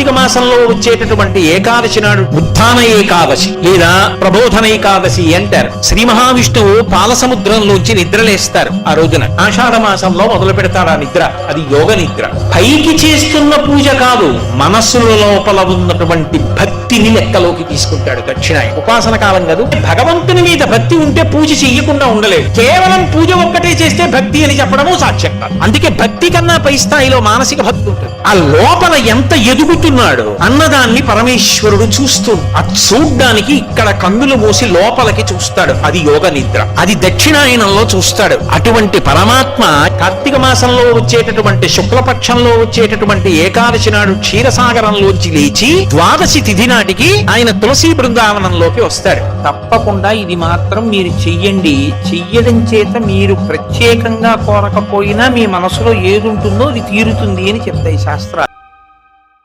కార్తీక మాసంలో వచ్చేటటువంటి ఏకాదశి నాడు ఉత్థాన ఏకాదశి లేదా ప్రబోధన ఏకాదశి అంటారు శ్రీ మహావిష్ణువు పాల సముద్రంలోంచి నిద్రలేస్తారు ఆ రోజున. ఆషాఢ మాసంలో మొదలు పెడతారు ఆ నిద్ర. అది యోగ నిద్ర. పైకి చేస్తున్న పూజ కాదు మనస్సుల లోపల ఉన్నటువంటి భక్తిని లెక్కలోకి తీసుకుంటాడు దక్షిణాయన. ఉపాసన కాలం కాదు భగవంతుని మీద భక్తి ఉంటే పూజ చెయ్యకుండా ఉండలేదు కేవలం పూజ ఒక్కటే చేస్తే భక్తి అని చెప్పడము సాక్ష్యం కాదు. అందుకే భక్తి కన్నా పై స్థాయిలో మానసిక భక్తి ఉంటుంది. ఆ లోపల ఎంత ఎదుగుతుంది చూస్తున్నాడు. అన్నదాన్ని పరమేశ్వరుడు చూస్తూ అది చూడ్డానికి ఇక్కడ కన్నులు మూసి లోపలికి చూస్తాడు. అది యోగ నిద్ర. అది దక్షిణాయనంలో చూస్తాడు. అటువంటి పరమాత్మ కార్తీక మాసంలో వచ్చేటటువంటి శుక్లపక్షంలో వచ్చేటటువంటి ఏకాదశి నాడు క్షీరసాగరంలోంచి లేచి ద్వాదశి తిథి నాటికి ఆయన తులసి బృందావనంలోకి వస్తాడు. తప్పకుండా ఇది మాత్రం మీరు చెయ్యండి. చెయ్యడం చేత మీరు ప్రత్యేకంగా కోరకపోయినా మీ మనసులో ఏది ఉంటుందో అది తీరుతుంది అని చెప్తాయి శాస్త్రాలు.